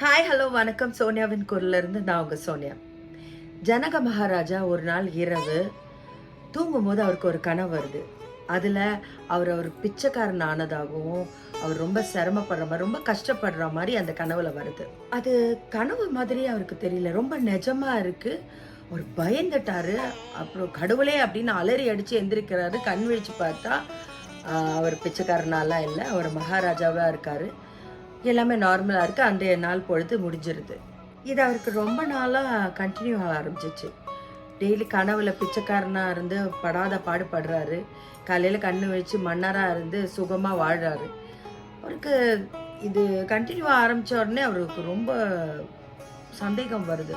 Hi hello வணக்கம். சோனியாவின் குரல்ல இருந்து நான் உங்க சோனியா. ஜனக மகாராஜா ஒரு நாள் இரவு தூங்கும்போது அவருக்கு ஒரு கனவு வருது. அதில் அவர் அவர் பிச்சைக்காரன் ஆனதாகவும் அவர் ரொம்ப சிரமப்படுற மாதிரி ரொம்ப கஷ்டப்படுற மாதிரி அந்த கனவுல வருது. அது கனவு மாதிரி அவருக்கு தெரியல. ரொம்ப நிஜமா இருக்கு. ஒரு பயந்துட்டாரு. அப்புறம் கடவுளே அப்படின்னு அலறி அடிச்சு எந்திரிக்கிறாரு. கண் விழிச்சு பார்த்தா அவர் பிச்சைக்காரனாலாம் இல்லை. அவர் மகாராஜாவா இருக்காரு. எல்லாமே நார்மலாக இருக்குது அன்றைய நாள் பொழுது முடிஞ்சிருது. இது அவருக்கு ரொம்ப நாளாக கண்டினியூ ஆக ஆரம்பிச்சிச்சு. டெய்லி கனவுல பிச்சைக்காரனாக இருந்து படாத பாடுபடுறாரு. காலையில் கண்ணு வச்சு மன்னராக இருந்து சுகமாக வாழ்கிறாரு அவருக்கு இது கண்டினியூ ஆரம்பித்த உடனே அவருக்கு ரொம்ப சந்தேகம் வருது.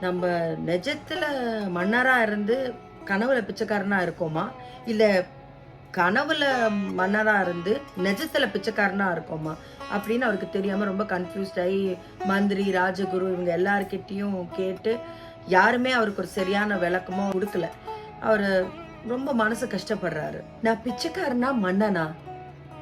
நம்ம நிஜத்தில் மன்னராக இருந்து கனவுல பிச்சைக்காரனாக இருக்கோமா? இல்லை கனவுல மன்னராக இருந்து நெஜத்தில் பிச்சைக்காரனா இருக்கோமா அப்படின்னு அவருக்கு தெரியாம ரொம்ப கன்ஃபியூஸ்ட் ஆகி மந்திரி ராஜகுரு இவங்க எல்லார்கிட்டயும் கேட்டு யாருமே அவருக்கு ஒரு சரியான விளக்கமோ கொடுக்கல. அவர் ரொம்ப மனசு கஷ்டப்படுறாரு. நான் பிச்சைக்காரனா மன்னனா?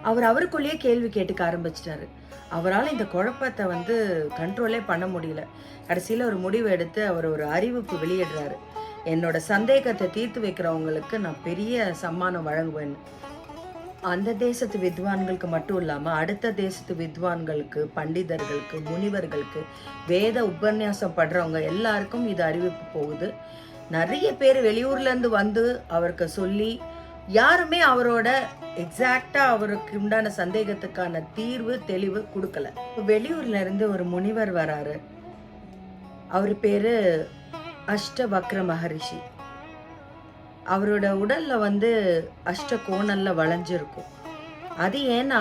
அவர் அவருக்குள்ளேயே கேள்வி கேட்டுக்க ஆரம்பிச்சிட்டாரு. அவரால் இந்த குழப்பத்தை வந்து கண்ட்ரோலே பண்ண முடியல. கடைசியில் ஒரு முடிவு எடுத்து அவர் ஒரு அறிவிப்பு வெளியிடுறாரு. என்னோட சந்தேகத்தை தீர்த்து வைக்கிறவங்களுக்கு நான் பெரிய சம்மானம் வழங்குவேன். அந்த தேசத்து வித்வான்களுக்கு மட்டும் இல்லாமல் அடுத்த தேசத்து வித்வான்களுக்கு பண்டிதர்களுக்கு முனிவர்களுக்கு வேத உபன்யாசம் படுறவங்க எல்லாருக்கும் இது அறிவிப்பு போகுது. நிறைய பேர் வெளியூர்லேருந்து வந்து அவருக்கு சொல்லி யாருமே அவரோட எக்ஸாக்டாக அவருக்கு உண்டான சந்தேகத்துக்கான தீர்வு தெளிவு கொடுக்கல. இப்ப வெளியூர்ல இருந்து ஒரு முனிவர் வராரு. அவர் பேரு அஷ்டவக்ர மகரிஷி அவரோட உடல்ல வந்து அஷ்ட கோணல்ல வளைஞ்சிருக்கும். அது ஏன்னா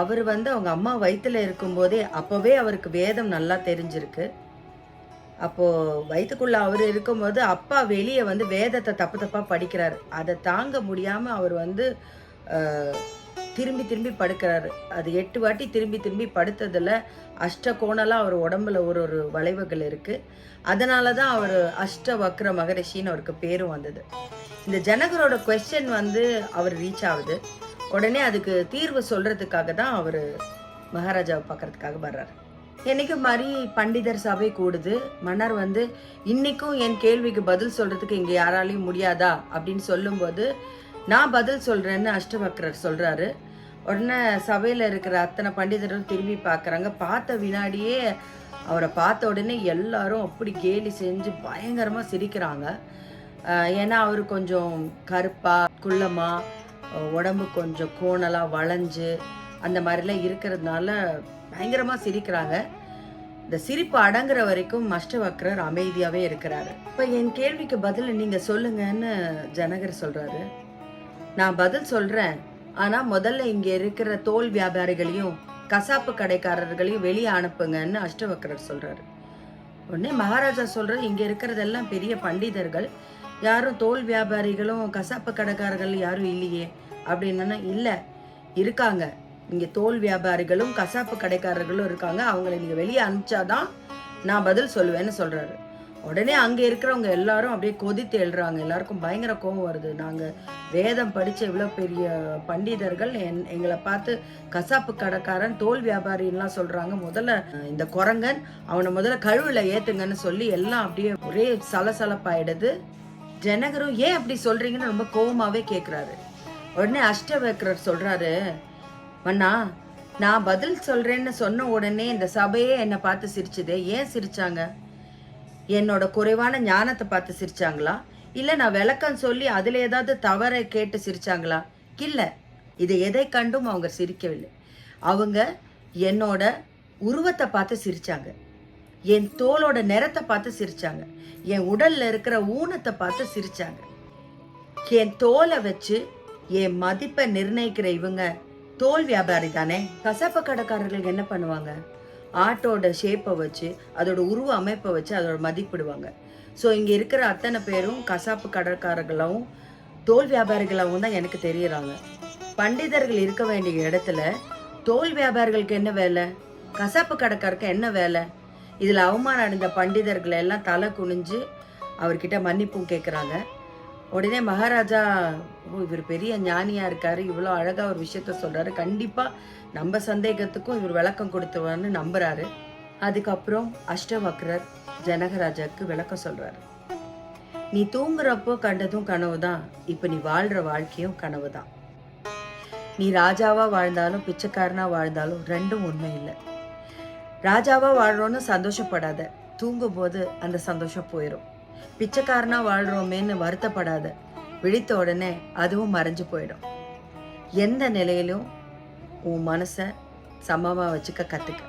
அவர் வந்து அவங்க அம்மா வயிற்றுல இருக்கும்போதே அப்போவே அவருக்கு வேதம் நல்லா தெரிஞ்சிருக்கு. அப்போ வயிற்றுக்குள்ள அவர் இருக்கும்போது அப்பா வெளியே வந்து வேதத்தை தப்பு தப்பாக படிக்கிறார். அதை தாங்க முடியாமல் அவர் வந்து திரும்பி திரும்பி படுக்கிறாரு. அது எட்டு வாட்டி திரும்பி திரும்பி படுத்ததில் அஷ்டகோணலாக அவர் உடம்புல ஒரு ஒரு வளைவுகள் இருக்குது அதனால தான் அவர் அஷ்ட வக்ர மகரிஷின்னு அவருக்கு பேரும் வந்தது. இந்த ஜனகரோட கொஸ்டின் வந்து அவர் ரீச் ஆகுது. உடனே அதுக்கு தீர்வு சொல்கிறதுக்காக தான் அவர் மகாராஜாவை பார்க்கறதுக்காக வர்றாரு. என்னைக்கு மாதிரி பண்டிதர் சபை கூடுது. மன்னர் வந்து இன்னைக்கும் என் கேள்விக்கு பதில் சொல்கிறதுக்கு இங்கே யாராலையும் முடியாதா? அப்படின்னு சொல்லும்போது நான் பதில் சொல்கிறேன்னு அஷ்டவக்ரர் சொல்கிறாரு உடனே சபையில் இருக்கிற அத்தனை பண்டிதரும் திரும்பி பார்க்குறாங்க பார்த்த வினாடியே அவரை பார்த்த உடனே எல்லாரும் அப்படி கேலி செஞ்சு பயங்கரமாக சிரிக்கிறாங்க. ஏன்னா அவர் கொஞ்சம் கருப்பாக குள்ளமாக உடம்பு கொஞ்சம் கோணலாக வளைஞ்சு அந்த மாதிரிலாம் இருக்கிறதுனால பயங்கரமாக சிரிக்கிறாங்க. இந்த சிரிப்பு அடங்குற வரைக்கும் அஷ்டவக்ரர் அமைதியாகவே இருக்கிறாரு. இப்போ என் கேள்விக்கு பதில் நீங்கள் சொல்லுங்கன்னு ஜனகர் சொல்கிறாரு நான் பதில் சொல்றேன். ஆனா முதல்ல இங்க இருக்கிற தோல் வியாபாரிகளையும் கசாப்பு கடைக்காரர்களையும் வெளியே அனுப்புங்கன்னு அஷ்டவக்ரர் சொல்றாரு. உடனே மகாராஜா சொல்ற இங்க இருக்கிறதெல்லாம் பெரிய பண்டிதர்கள். யாரும் தோல் வியாபாரிகளும் கசாப்பு கடைக்காரர்கள் யாரும் இல்லையே அப்படின்னா இல்ல இருக்காங்க. இங்க தோல் வியாபாரிகளும் கசாப்பு கடைக்காரர்களும் இருக்காங்க. அவங்களை நீங்க வெளியே அனுப்பிச்சாதான் நான் பதில் சொல்லுவேன்னு சொல்றாரு. உடனே அங்கே இருக்கிறவங்க எல்லாரும் அப்படியே கொதித்து எழுறாங்க. எல்லாருக்கும் பயங்கர கோபம் வருது. நாங்கள் வேதம் படித்த இவ்வளோ பெரிய பண்டிதர்கள் என்- எங்களை பார்த்து கசாப்பு கடைக்காரன் தோல் வியாபாரின்லாம் சொல்கிறாங்க முதல்ல இந்த குரங்கன் அவனை முதல்ல கழுவில் ஏற்றுங்கன்னு சொல்லி எல்லாம் அப்படியே ஒரே சலசலப்பாயிடுது. ஜனகரும் ஏன் அப்படி சொல்கிறீங்கன்னு ரொம்ப கோபமாகவே கேட்குறாரு உடனே அஷ்டவக்ரர் சொல்கிறாரு மன்னா நான் பதில் சொல்கிறேன்னு சொன்ன உடனே இந்த சபையே என்னை பார்த்து சிரிச்சுதே. ஏன் சிரிச்சாங்க? என்னோட குறைவான ஞானத்தை பார்த்து சிரிச்சாங்களா? இல்லை நான் விளக்கம் சொல்லி அதில் ஏதாவது தவறை கேட்டு சிரிச்சாங்களா? இல்லை இதை எதை கண்டும் அவங்க சிரிக்கவில்லை. அவங்க என்னோட உருவத்தை பார்த்து சிரிச்சாங்க. என் தோலோட நிறத்தை பார்த்து சிரிச்சாங்க. என் உடல்ல இருக்கிற ஊனத்தை பார்த்து சிரிச்சாங்க. என் தோலை வச்சு என் மதிப்பை நிர்ணயிக்கிற இவங்க தோல் வியாபாரி தானே கசப்பு கடைக்காரர்கள் என்ன பண்ணுவாங்க? ஆட்டோட ஷேப்பை வச்சு அதோட உருவ அமைப்பை வச்சு அதோட மதிப்பிடுவாங்க. ஸோ இங்கே இருக்கிற அத்தனை பேரும் கசாப்பு கடற்காரர்களாகவும் தோல் வியாபாரிகளாகவும் தான் எனக்கு தெரியறாங்க. பண்டிதர்கள் இருக்க வேண்டிய இடத்துல தோல் வியாபாரிகளுக்கு என்ன வேலை? கசாப்பு கடைக்காரருக்கு என்ன வேலை? இதில் அவமானம் அடைந்த பண்டிதர்களை எல்லாம் தலை குனிஞ்சு அவர்கிட்ட மன்னிப்பும் கேட்குறாங்க உடனே மகாராஜா ஓ இவர் பெரிய ஞானியா இருக்காரு. இவ்வளோ அழகா ஒரு விஷயத்த சொல்றாரு. கண்டிப்பா நம்ம சந்தேகத்துக்கும் இவர் விளக்கம் கொடுத்துவார்னு நம்புறாரு. அதுக்கப்புறம் அஷ்டவக்ரர் ஜனகராஜாக்கு விளக்கம் சொல்றாரு. நீ தூங்குறப்போ கண்டதும் கனவு தான் இப்போ நீ வாழ்ற வாழ்க்கையும் கனவு தான் நீ ராஜாவா வாழ்ந்தாலும் பிச்சைக்காரனா வாழ்ந்தாலும் ரெண்டும் உண்மை இல்லை. ராஜாவா வாழ்கிறோன்னு சந்தோஷப்படாத. தூங்கும்போது அந்த சந்தோஷம் போயிடும் பிச்சைக்காரனா வாழ்றோமேன்னு வருத்தப்படாத. விழித்த உடனே அதுவும் மறைஞ்சு போயிடும். எந்த நிலையிலும் உன் மனசை சமமாக வச்சுக்க கற்றுக்க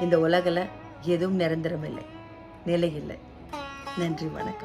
இந்த உலகில் எதுவும் நிரந்தரமில்லை. நிலை இல்லை. நன்றி வணக்கம்.